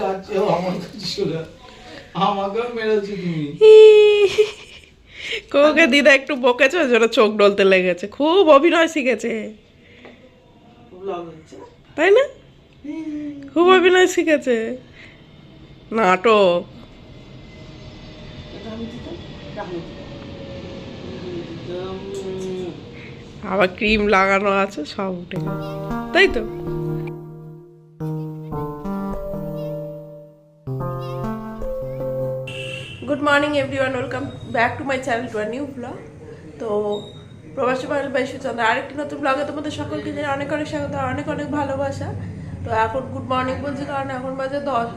যাচ্ছে আমার কাছে চলে আমাকেও মেরেছো তুমি। কোকে দিদা একটু বকেছে ওই জন্য চোখ ডলতে লেগেছে। খুব অভিনয় শিখেছে। তাই না? খুব অভিনয় শিখেছে। নাটক। আবার ক্রিম লাগানো আছে সব উঠে তাই তো? Good morning everyone welcome back to my channel to our new vlog তো প্রবাসী বাঙালি বাই সুচন্দ্র, আরেকটি নতুন ব্লগে তোমাদের সকলকে জানাই অনেক অনেক স্বাগত, অনেক অনেক ভালোবাসা। তো এখন গুড মর্নিং বলছি, কারণ এখন বাজে দশ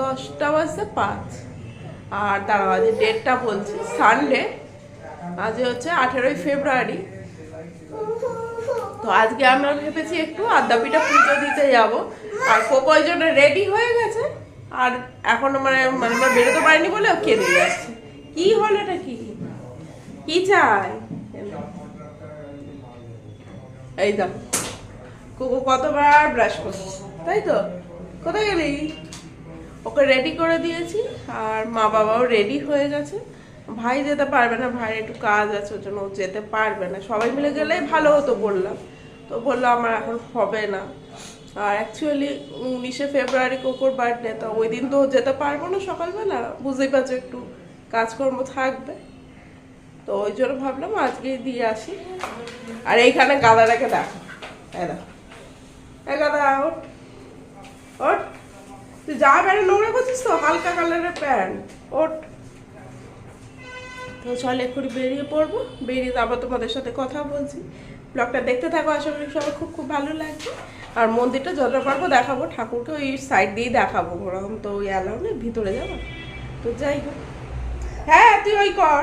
দশটা বাজতে পাঁচ। আর তারা আজ ডেটটা বলছি সানডে আজ হচ্ছে আঠেরোই ফেব্রুয়ারি। তো আজকে আমরা ভেবেছি একটু আদ্যাপিঠা পুজো দিতে যাব। আর ওই রেডি হয়ে গেছে। আর এখনও মানে মানে আমরা বেরোতে পারিনি বলে ও কেঁদে যাচ্ছে কি হলো এটা কি? কি চাই? এই দাও কোকো কতবার ব্রাশ করছে, তাই তো? কোথায় গেলি? ওকে রেডি করে দিয়েছি, আর মা বাবাও রেডি হয়ে গেছে। ভাই যেতে পারবে না, ভাইয়ের একটু কাজ আছে, ওর জন্য ও যেতে পারবে না। সবাই মিলে গেলেই ভালো হতো বললাম। তো বলল আমার এখন হবে না। আর অ্যাকচুয়ালি উনিশে ফেব্রুয়ারি কোকোর বার্থডে তো ওই দিন তো যেতে পারব না সকালবেলা, বুঝতেই পারছ একটু কাজকর্ম থাকবে। তো ওই জন্য ভাবলাম আজকেই দিয়ে আসি। আর এইখানে গাদাটাকে দেখো এই গাদা, ওঠ। ওঠ। তুই যা প্যান্ট নোংরা করছিস তো, হালকা কালারের প্যান্ট ওঠ। তো চল এক্ষুনি বেরিয়ে পড়ব। বেরিয়ে তারপর তোমাদের সাথে কথা বলছি। ব্লগটা দেখতে থাকো, আশা করি সবার খুব খুব ভালো লাগবে। আর মন্দিরটা যতটা পারব দেখাবো, ঠাকুরকে ওই সাইড দিয়েই দেখাবো ওরকম তো ওই অ্যালাউ নেই, ভিতরে যাব। তো যাই হোক। হ্যাঁ তুই ওই কর।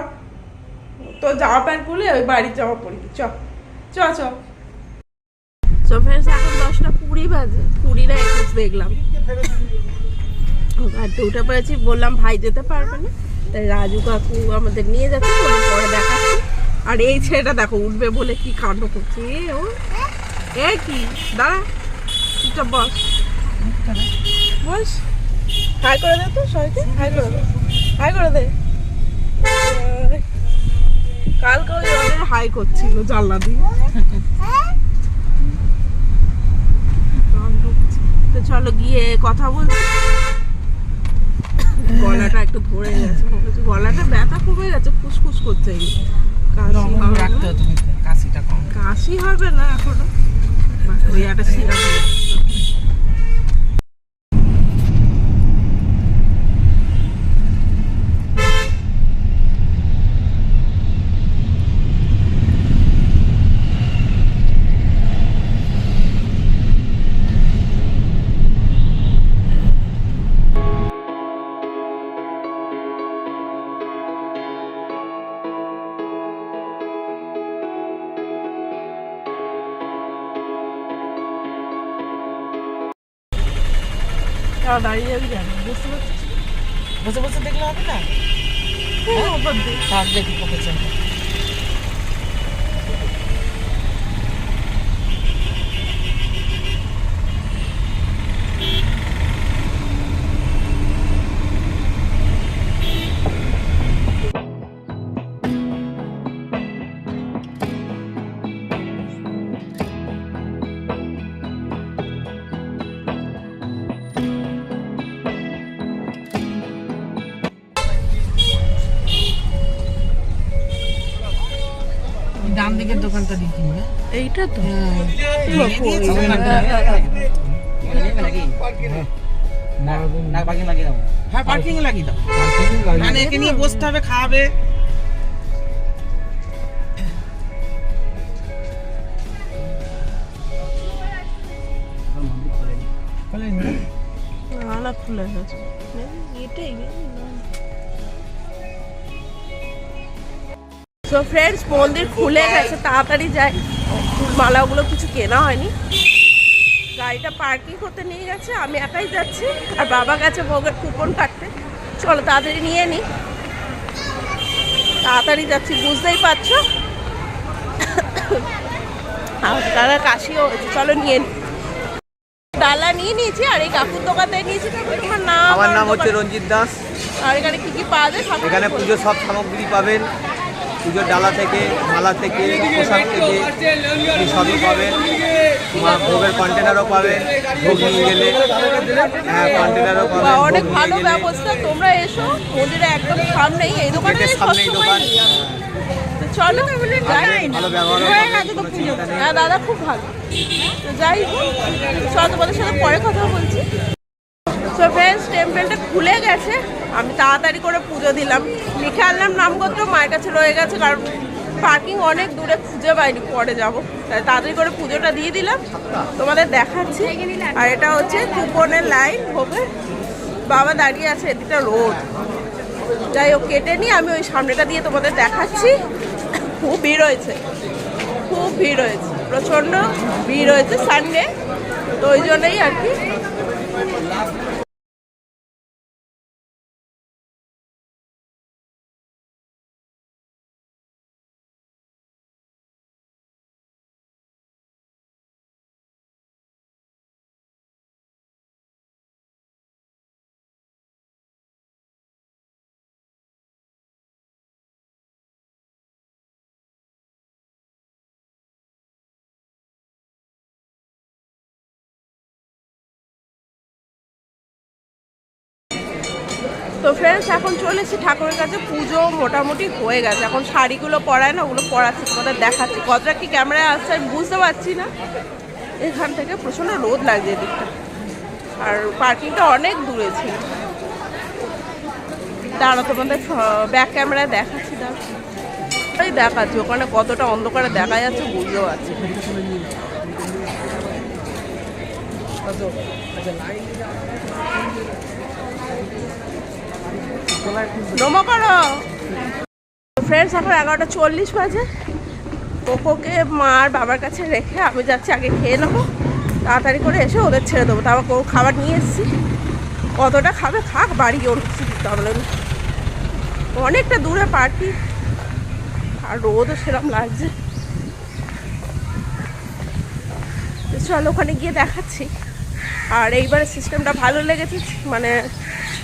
তো জামা প্যান্ট খুলে ওই বাড়ির জামা পরবি চ চ চ। ফ্রেন্ডস এখন বাজে। দেখলাম। উঠে পড়েছি বললাম ভাই যেতে পারবে না। তাই রাজু কাকু আমাদের নিয়ে যাচ্ছে পরে দেখাচ্ছি। আর এই ছেলেটা দেখো, উঠবে বলে কি কাণ্ড করছে? ও, এ কি? দাঁড়া, চুপচাপ বস। বস। হাই করে দে তো সবাইকে, হাই করে দে। হাই করে দে। কালকে ওই হাই করছিল জানলা দিয়ে। তো চলো গিয়ে কথা বলছি। গলাটা একটু ভরে গেছে গলাটা ব্যথা কমে গেছে ফুসফুস করছে কাশি। হবে না এখনও ওই একটা সিরাপ। এইটা তো? হ্যাঁ পার্কিং লাগিয়ে দাও। মানে একে নিয়ে বসতে হবে খাওয়াবে। আলা খুলে গেছে। এটাই সো ফ্রেন্ডস মন্দির খুলে গেছে তাড়াতাড়ি যাই। মালাগুলো কিছু কেনা হয়নি। গাড়িটা পার্কিং করতে নিয়ে গেছে আমি একাই যাচ্ছি। আর বাবা গেছে ভোগের কুপন কাটতে। চলো তাড়াতাড়ি নিয়ে নিই তাড়াতাড়ি যাচ্ছি বুঝতেই পারছ? আর দাদা কাশিও হয়েছে চলো নিয়ে নিই ডালা নিয়ে নিয়েছি আর এই কাকুর দোকান থেকে নিয়েছি কাকু তোমার নাম আমার নাম হচ্ছে রঞ্জিত দাস। আর এখানে কি কি পাওয়া যায় এখানে। পুজোর সব সামগ্রী পাবেন। পুজোর ডালা থেকে মালা থেকে পোশাক থেকে আপনি সবই পাবেন। মা ভোগের কন্টেনারও পাবেন ভোগ নিয়ে গেলে। হ্যাঁ কন্টেনারও বা পাবেন অনেক ভালো ব্যবস্থা। তোমরা এসো মন্দিরে একদম সামনেই এই দোকানে সামনেই সবসময় দোকান। চলো যাই। ভালো ব্যবহার হয়ে দাদা খুব ভালো। তো যাই হোক চল তোমাদের সাথে পরে কথা বলছি। তো ফ্রেন্ডস টেম্পলটা খুলে গেছে। আমি তাড়াতাড়ি করে পুজো দিলাম। লিখে আনলাম, নামগত্র মায়ের কাছে রয়ে গেছে, কারণ পার্কিং অনেক দূরে খুঁজে পাইনি পরে যাব। তাই তাড়াতাড়ি করে পুজোটা দিয়ে দিলাম। তোমাদের দেখাচ্ছি। আর এটা হচ্ছে কুপনের লাইন হবে বাবা দাঁড়িয়ে আছে এদিকটা রোড। যাই হোক, কেটে নিয়ে আমি ওই সামনেটা দিয়ে তোমাদের দেখাচ্ছি। খুব ভিড় হয়েছে। খুব ভিড় হয়েছে। প্রচণ্ড ভিড় হয়েছে সানডে তো ওই জন্যই আর কি। তো ফ্রেন্ডস এখন চলেছি ঠাকুরের কাছে। পুজো মোটামুটি হয়ে গেছে। এখন শাড়িগুলো পরায় না, ওগুলো পরাচ্ছি, তোমাদের দেখাচ্ছি। কতটা কি ক্যামেরায় আসছে আমি বুঝতে পারছি না। এখান থেকে প্রচণ্ড রোদ লাগছে এদিকটা। আর পার্কিংটা অনেক দূরে ছিল। দাঁড়া তোমাদের ব্যাক ক্যামেরায় দেখাচ্ছি দাঁড়া এই দেখাচ্ছি, ওখানে কতটা অন্ধকারে দেখা যাচ্ছে বুঝতে পারছি না। নমো করো। ফ্রেন্ডস এখন এগারোটা চল্লিশ বাজে। কোকোকে মার বাবার কাছে রেখে আমি যাচ্ছি, আগে খেয়ে নেব। তাড়াতাড়ি করে এসে ওদের ছেড়ে দেবো। তারপর কোকো খাবার নিয়ে এসেছি। কতটা খাবে খাক, বাড়ি ওর কিছু অনেকটা দূরে পার্টি। আর রোদও সেরকম লাগছে। চলো, ওখানে গিয়ে দেখাচ্ছি। আর এইবারে সিস্টেমটা ভালো লেগেছে মানে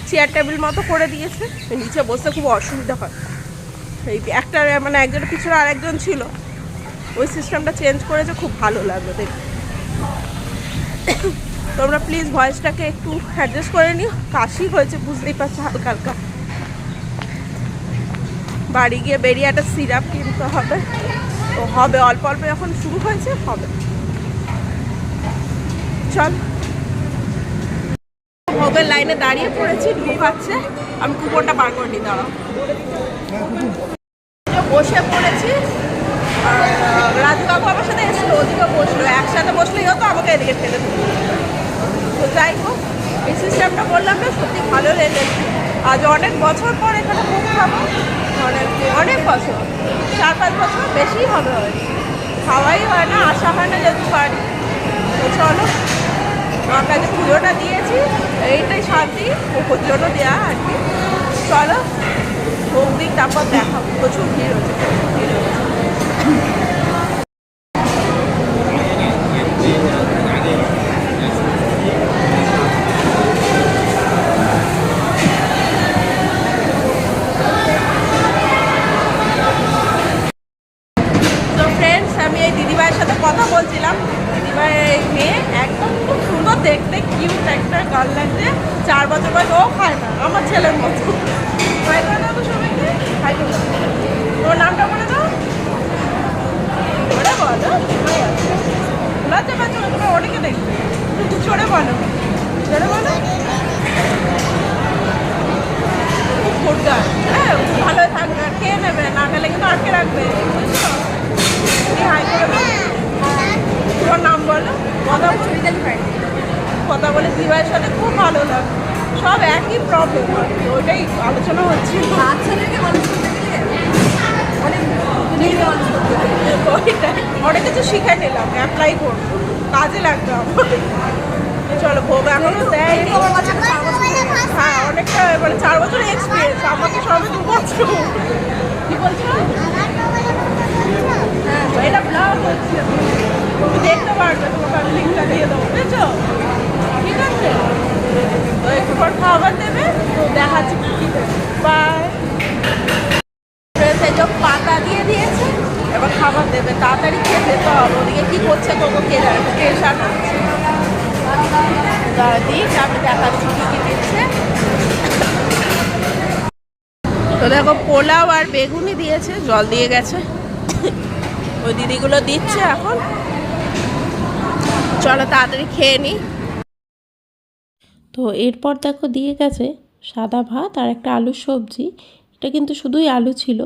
চেয়ার টেবিল মতো করে দিয়েছে, নিচে বসতে খুব অসুবিধা হয়। এই একটা মানে একজনের পিছনে আরেকজন ছিল, ওই সিস্টেমটা চেঞ্জ করেছে, খুব ভালো লাগল দেখতে। তোমরা প্লিজ ভয়েসটাকে একটু অ্যাডজাস্ট করে নিও, কাশি হয়েছে, বুঝতেই পারছ হালকা হালকা বাড়ি গিয়ে বেরিয়ে একটা সিরাপ কিনতে হবে। তো হবে অল্প অল্প যখন শুরু হয়েছে, হবে। চল। ভোগের লাইনে দাঁড়িয়ে পড়েছি ঢোকাচ্ছে আমি কুপনটা বার করে নিই, দাঁড়াও। বসে পড়েছি। আর রাজু কাকু আমার সাথে এসেছিল ওদিকে বসল। একসাথে বসলেই হতো, আমাকে এদিকে দিত। তো যাই হোক, এই সিস্টেমটা বললাম না, সত্যি ভালো লেগেছে আজ অনেক বছর পর এখানে ভোগ খাব। অনেক অনেক বছর। চার পাঁচ বছর বেশি হবে খাওয়াই হয় না আসা হয় না যেহেতু বাড়ি তো চলো। আমার কাছে পুজোটা দিয়েছি, এইটাই শান্তি জন্য দেওয়া আর কি। চলো ভোগ দিক তারপর দেখাবো। প্রচুর ভিড় হচ্ছে, প্রচুর ভিড় হচ্ছে। সব একই প্রবলেম ওইটাই আলোচনা হচ্ছিল ওইটাই অনেক কিছু শিখে নিলাম অ্যাপ্লাই করব কাজে লাগবে আমার চলো ভোগ এখনও দেয়। হ্যাঁ অনেকটা মানে চার বছরের এক্সপিরিয়েন্স আমাকে সবে দু বছর। কি বলছো? হ্যাঁ এটা ব্লগ হচ্ছে। তুমি দেখতে পারবে তোমাকে আমি লিঙ্কটা দিয়ে দেবো বুঝেছ? পর খাবার দেবে, তো দেখাচ্ছি কি পাতা দিয়ে দিয়েছে, এবার খাবার দেবে। তাড়াতাড়ি খেয়ে যেতে হবে। ওদিকে কি করছে তোকে কে জানে প্রেশার হচ্ছে দিক আমি কি কি দিচ্ছে। তো দেখো, পোলাও আর বেগুনি দিয়েছে, জল দিয়ে গেছে। ওই দিদিগুলো দিচ্ছে এখন। চলো, তাড়াতাড়ি খেয়ে নিই তো এরপর দেখো দিয়ে গেছে সাদা ভাত আর একটা আলুর সবজি। এটা কিন্তু শুধুই আলু ছিল।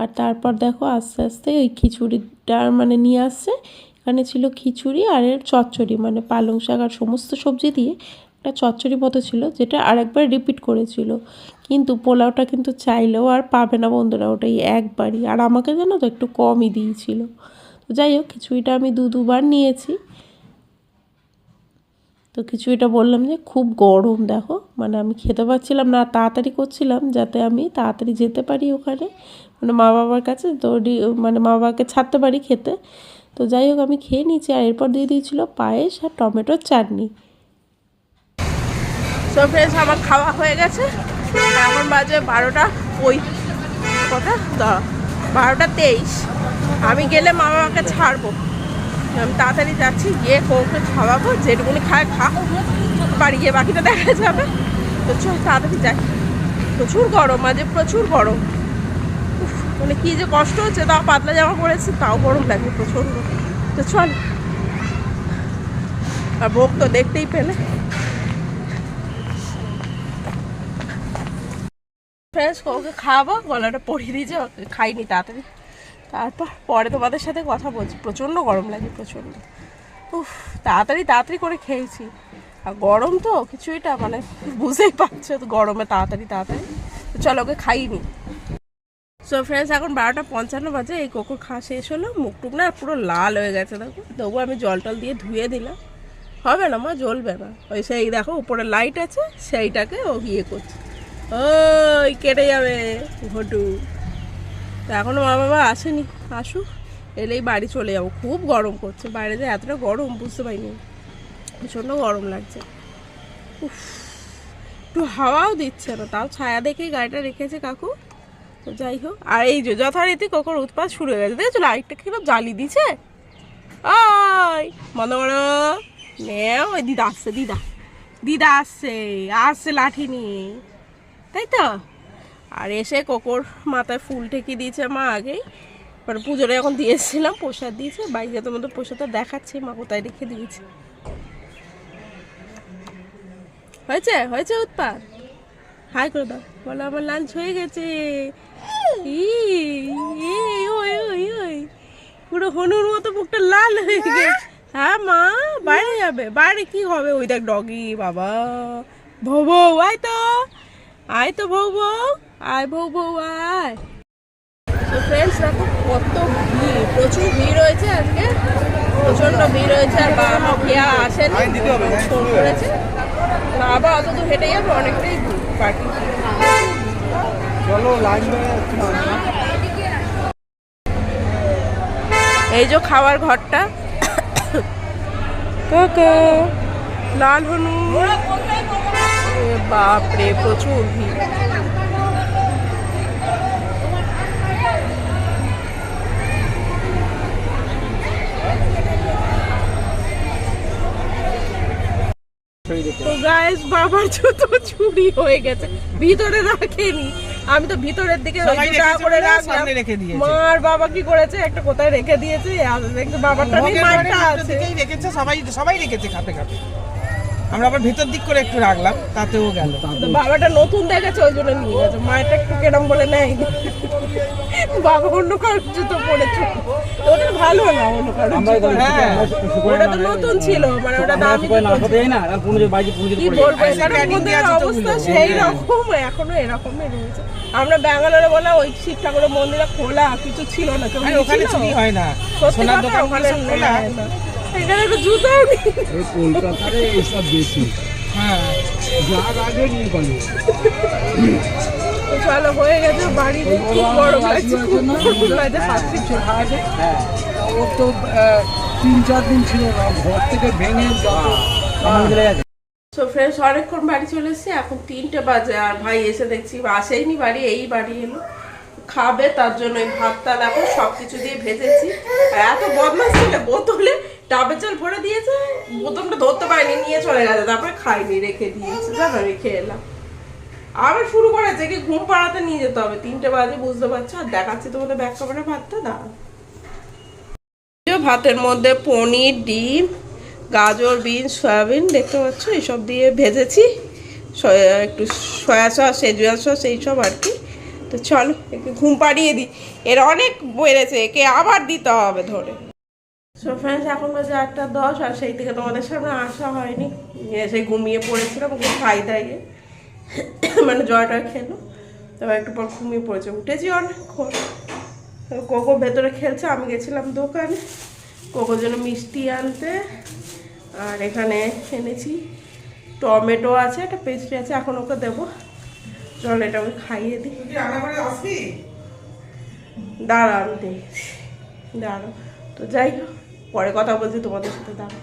আর তারপর দেখো আস্তে আস্তে ওই খিচুড়িটা মানে নিয়ে আসছে। এখানে ছিল খিচুড়ি আর এর চচ্চড়ি মানে পালং শাক আর সমস্ত সবজি দিয়ে একটা চচ্চড়ি মতো ছিল, যেটা আরেকবার রিপিট করেছিল। কিন্তু পোলাওটা কিন্তু চাইলেও আর পাবে না বন্ধুরা, ওটাই একবারই। আর আমাকে জানো তো একটু কমই দিয়েছিল। তো যাই হোক, খিচুড়িটা আমি দু দুবার নিয়েছি। তো কিছু এটা বললাম যে খুব গরম, দেখো। মানে আমি খেতে পারছিলাম না তাড়াতাড়ি করছিলাম যাতে আমি তাড়াতাড়ি যেতে পারি ওখানে। মানে মা বাবার কাছে তো মানে মা বাবাকে ছাড়তে পারি খেতে। তো যাই হোক, আমি খেয়ে নিয়েছি, আর এরপর দিয়ে দিয়েছিল পায়েস আর টমেটোর চাটনি। সো ফ্রেন্ডস আমার খাওয়া হয়ে গেছে। এখন বাজে বারোটা, ওই কথা দাঁড়া বারোটা তেইশ। আমি গেলে মা বাবাকে ছাড়বো। আমি তাড়াতাড়ি যাচ্ছি, গিয়ে কৌকে খাওয়াবো, যেটুকুনি খায় খা। বাড়ি গিয়ে বাকিটা দেখা যাবে। তো চল তাড়াতাড়ি যাই। প্রচুর গরম আজ প্রচুর গরম। মানে কী যে কষ্ট হচ্ছে, তাও পাতলা জামা পরেছি, তাও গরম লাগে প্রচণ্ড। তো চল। আর ভোগ তো দেখতেই পেলে। ফ্রেন্ডস ওকে খাওয়াবো, গলাটা পরিয়ে দিয়েছে খাইনি তাড়াতাড়ি। তারপর পরে তোমাদের সাথে কথা বলছি। প্রচণ্ড গরম লাগে, প্রচণ্ড। উফ, তাড়াতাড়ি তাড়াতাড়ি করে খেয়েছি। আর গরম তো কিছুইটা মানে বুঝতেই পারছ তো, গরমে তাড়াতাড়ি তাড়াতাড়ি। চলো, ওকে খাইনি। সো ফ্রেন্ডস এখন বারোটা পঞ্চান্ন বাজে, এই কোকো খাওয়া শেষ হলো, মুখ টুক না পুরো লাল হয়ে গেছে, দেখো। তবুও আমি জল টল দিয়ে ধুয়ে দিলাম। হবে না মা, জ্বলবে না। ওই সেই দেখো, উপরে লাইট আছে, সেইটাকে ও ইয়ে করছে। ওই কেটে যাবে ঘটু তো এখনও মা বাবা আসেনি আসুক। এলেই বাড়ি চলে যাব। খুব গরম করছে বাইরে যে এতটা গরম বুঝতে পারিনি। প্রচণ্ড গরম লাগছে। উফ, একটু হাওয়াও দিচ্ছে না। তাও ছায়া দেখেই গাড়িটা রেখেছে কাকু। তো যাই হোক। আর এই যে যথারীতি কোকর উৎপাত শুরু হয়ে গেছে। দেখেছ লাইটটা কীরকম জ্বালি দিছে ওই মনে করো নেও ওই দিদা আসছে দিদা। দিদা আসছে আসছে লাঠি নিয়ে। তাই তো? আর এসে কোকর মাথায় ফুল ঠেকিয়ে দিয়েছে মা আগেই। মানে পুজোটা এখন দিয়েছিলাম প্রসাদ দিয়েছে। বাইরে তোমাদের প্রসাদটা দেখাচ্ছি মা কোথায় রেখে দিয়েছে। হয়েছে? হয়েছে উৎপাত? হাই করে দাও। বলো আমার লাঞ্চ হয়ে গেছে। পুরো হনুর মতো বুকটা লাল হয়ে গেছে। হ্যাঁ মা বাইরে যাবে। বাইরে কি হবে? ওই দেখ ডগি বাবা। ভৌ আয় তো। আয় তো ভৌ আয় ভৌ ভৌ আয়। তো ফ্রেন্ডস দেখো কত ভিড় প্রচুর ভিড় হয়েছে আজকে। প্রচণ্ড ভিড় হয়েছে আর বাবা মা খেয়া আসেনি। ফোন করেছে। বাবা অত তো হেঁটে যাবে অনেকটাই পার্টি এই যে খাওয়ার ঘরটা। কাকা লাল হনু এ বাপরে প্রচুর ভিড়। তো গাইস বাবার জুতো চুরি হয়ে গেছে। ভিতরে রাখেনি। আমি তো ভিতরের দিকে করে রাখলাম। মার বাবা কি করেছে? একটা কোথায় রেখে দিয়েছে? বাবারটা মারটা আছে। রেখেছে সবাই সবাই রেখেছে খাপে খাপে আমরা আবার ভেতর দিক করে একটু রাখলাম তাতেও গেল। বাবাটা নতুন দেখেছে ওই জন্য নিয়ে গেছে। মায়েরটা একটু কেরম বলে নেয়। বাবা অন্য কারোর জুতো পড়েছে ওটা ভালো না অন্য কারোর জুতো। হ্যাঁ। ওটা তো নতুন ছিল মানে ওটা দামি ছিল। কি বলব অবস্থা সেই রকম এখনও এরকমই রয়েছে। আমরা ব্যাঙ্গালোরে বলে ওই শিব ঠাকুরের মন্দিরে খোলা কিছু ছিল না ওখানে ছিল? চুরি হয় না। সোনার দোকান ওখানে খোলা। না। এখানে একটা জুতোও নেই কলকাতায় এইসব বেশি। হ্যাঁ। যার আগে নিয়ে চলো হয়ে গেছে বাড়ি খুব গরম লাগছে খুব গরম পাচ্ছি হ্যাঁ। ওর তো তিন চার দিন ছিল না ঘর থেকে ভেঙে যত সো ফ্রেন্ডস অনেকক্ষণ বাড়ি চলে এসেছি এখন তিনটে বাজে আর ভাই এসে দেখছি আসেইনি বাড়ি এই বাড়ি এলো। খাবে, তার জন্য এই ভাতটা দেখো সব কিছু দিয়ে ভেজেছি। এত বদমাস ছিল, বোতলে ডাবের জল ভরে দিয়েছে, বোতলটা ধরতে পারিনি, নিয়ে চলে গেছে, তারপরে খাইনি, রেখে দিয়েছে, জানো খেয়ে এলাম। আবার শুরু করেছে কি ঘুম পাড়াতে নিয়ে যেতে হবে, তিনটে বাজে, বুঝতে পারছ? আর দেখাচ্ছি তোমাদের ব্যাক কভারে ভাতটা দাঁড়া ভাতের মধ্যে পনির, ডিম, গাজর, বিনস, সয়াবিন, দেখতে পাচ্ছ? এইসব দিয়ে ভেজেছি। একটু সয়া সস সেজুয়ান সস এইসব আর কি। তো চলো, একটু ঘুম পাড়িয়ে দিই। এর অনেক বেড়েছে, একে আবার দিতে হবে ধরে। সো ফ্রেন্ডস এখন বাজে আটটা দশ, আর সেই থেকে তোমাদের সামনে আসা হয়নি। এসে ঘুমিয়ে পড়েছিলাম খুব খাই দাইয়ে মানে জয়টা খেলো তারপর একটু পর ঘুমিয়ে পড়েছে। উঠেছি অনেকক্ষণ। কোকো ভেতরে খেলছে, আমি গেছিলাম দোকানে। কোকোর জন্য মিষ্টি আনতে। আর এখানে এনেছি টমেটো আছে, একটা পেস্ট্রি আছে, এখন ওকে দেবো। চল এটা ওকে খাইয়ে দিই। আসবি? দাঁড়া দেখছি। দাঁড়ো তো যাই হোক পরে কথা বলছি তোমাদের সাথে দাঁড়ো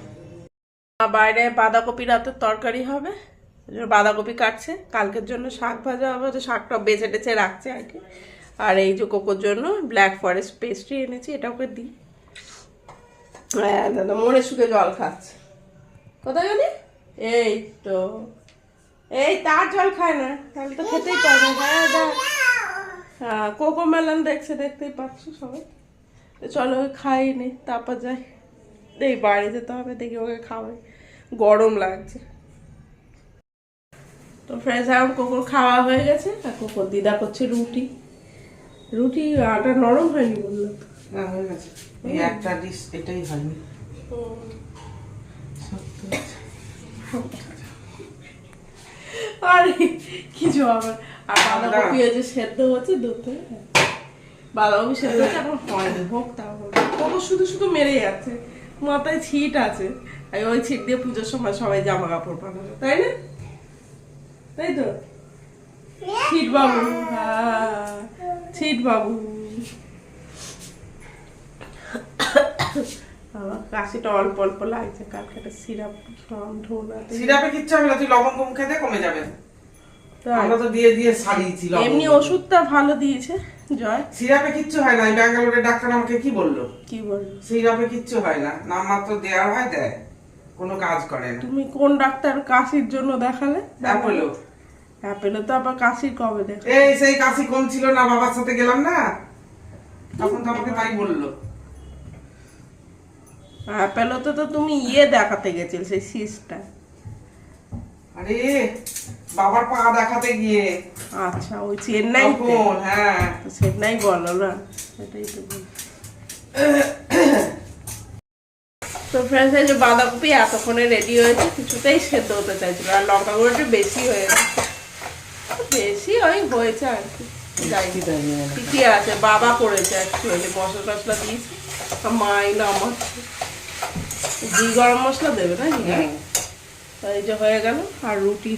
বাইরে বাঁধাকপি রাতের তরকারি হবে বাঁধাকপি কাটছে। কালকের জন্য শাক ভাজা হবে তো শাকটা বেছে টেছে রাখছে আর কি। আর এই যে কোকোর জন্য ব্ল্যাক ফরেস্ট পেস্ট্রি এনেছি এটা ওকে দিই। হ্যাঁ দাদা মনে শুকে জল খাচ্ছে। কোথায় গেলি? এই তো। এই তার জল খায় না তাহলে তো খেতেই পারবে হ্যাঁ হ্যাঁ কোকো মেলন দেখছে দেখতেই পাচ্ছ সবাই। তো চলো খাই নি তারপর যাই। এই বাড়ি যেতে হবে দেখি ওকে খাওয়াই। গরম লাগছে। তো ফ্রেন্ডস এখন কুকুর খাওয়া হয়ে গেছে আর কুকুর দিদা করছে রুটি। রুটি আটা নরম হয়নি বললাম না হয়ে গেছে। এই একটা ডিশ এটাই হয়নি। আর কিছু আবার আর বাঁধাকপি হয়েছে সেদ্ধ হচ্ছে দুধে বাঁধাকপি সেদ্ধ হচ্ছে এখন হয়নি হোক তাও কত শুধু শুধু মেরে যাচ্ছে। মাথায় ছিট আছে। আমি ওই ছিট দিয়ে পুজোর সময় সবাই জামা কাপড় বানাবে তাই না? তাই তো? ছিট বাবু হ্যাঁ। ছিট বাবু আমার কাশিটা অল্প অল্প লাগছে কালকে একটা সিরাপ ঢোনা সিরাপে কিচ্ছু হবে না তুই লবঙ্গ মুখে দে কমে যাবে? আমরা তো দিয়ে দিয়ে সারিয়েছি এমনি ওষুধটা ভালো দিয়েছে জয়। সিরাপে কিচ্ছু হয় না ব্যাঙ্গালোরের ডাক্তার আমাকে কি বলল? কি বলব সিরাপে কিচ্ছু হয় না নাম মাত্র দেওয়ার হয় দেয়। কোনো কাজ করে না। তুমি কোন ডাক্তার কাশির জন্য দেখালে? অ্যাপোলো। অ্যাপেলে। তো আবার কাশির কবে দেখ এই সেই কাশি কম ছিল না বাবার সাথে গেলাম না। তখন তো আমাকে তাই বলল। অ্যাপেলোতে তো তুমি ইয়ে দেখাতে গেছিলে সেই সিসটা। আরে বাবার পা দেখাতে গিয়ে। আচ্ছা ওই চেন্নাইতে? তখন হ্যাঁ। চেন্নাই বলো না সেটাই তো তো ফ্রেন্ডস এই যে বাঁধাকপি এতক্ষণে রেডি হয়েছে কিছুতেই সেদ্ধ হতে চাইছিল আর লঙ্কা গুঁড়ো একটু বেশি হয়ে গেছে। বেশি ওই হয়েছে আর কি ঠিকই আছে বাবা করেছে অ্যাকচুয়ালি মশলা টসলা দিয়েছে মাই না আমার ঘি গরম মশলা দেবে না তো এই যে হয়ে গেল। আর রুটি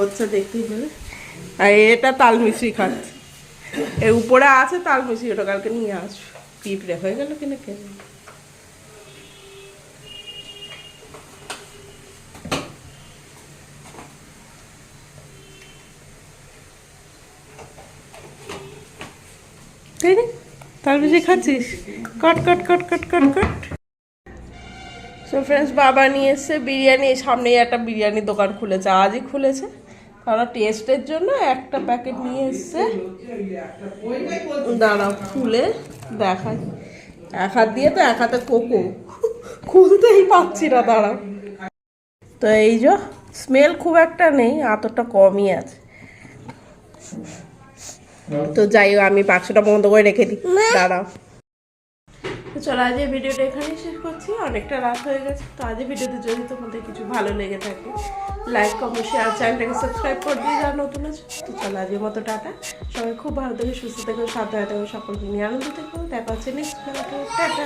হচ্ছে দেখতেই পেলে। আর এটা তাল মিশ্রি খাচ্ছে। এর উপরে আছে তাল মিশ্রি ওটা কালকে নিয়ে আসব। পিঁপড়ে হয়ে গেল কিনা কেন তাই না তাল মিশ্রি খাচ্ছিস? কট কট কট কট কট কট। সো ফ্রেন্ডস বাবা নিয়ে এসছে বিরিয়ানি সামনেই একটা বিরিয়ানির দোকান খুলেছে, আজই খুলেছে। তারা টেস্টের জন্য একটা প্যাকেট নিয়ে এসছে। দাঁড়াও, খুলে দেখাই। এক হাত দিয়ে তো এক হাতে কোকো। খুলতেই পাচ্ছি না দাঁড়া তো এই যে স্মেল খুব একটা নেই এতটা কমই আছে। তো যাই হোক, আমি বাক্সটা বন্ধ করে রেখে দিই। দাঁড়াও। তো চলো আজ এই ভিডিওটা এখানেই শেষ করছি। অনেকটা রাত হয়ে গেছে, তো আজ ভিডিওতে যদি তোমাদের কিছু ভালো লেগে থাকে লাইক কমেন্ট শেয়ার চ্যানেলটাকে সাবস্ক্রাইব করে দিয়ে যারা নতুন আছে। তো চলো, আজকের মতো টাটা। সবাই খুব ভালো থেকে, সুস্থ থেকো, সাবধানে থেকো, সকলকে নিয়ে আনন্দ থেকো। দেখা হচ্ছে নেক্সট টাটা!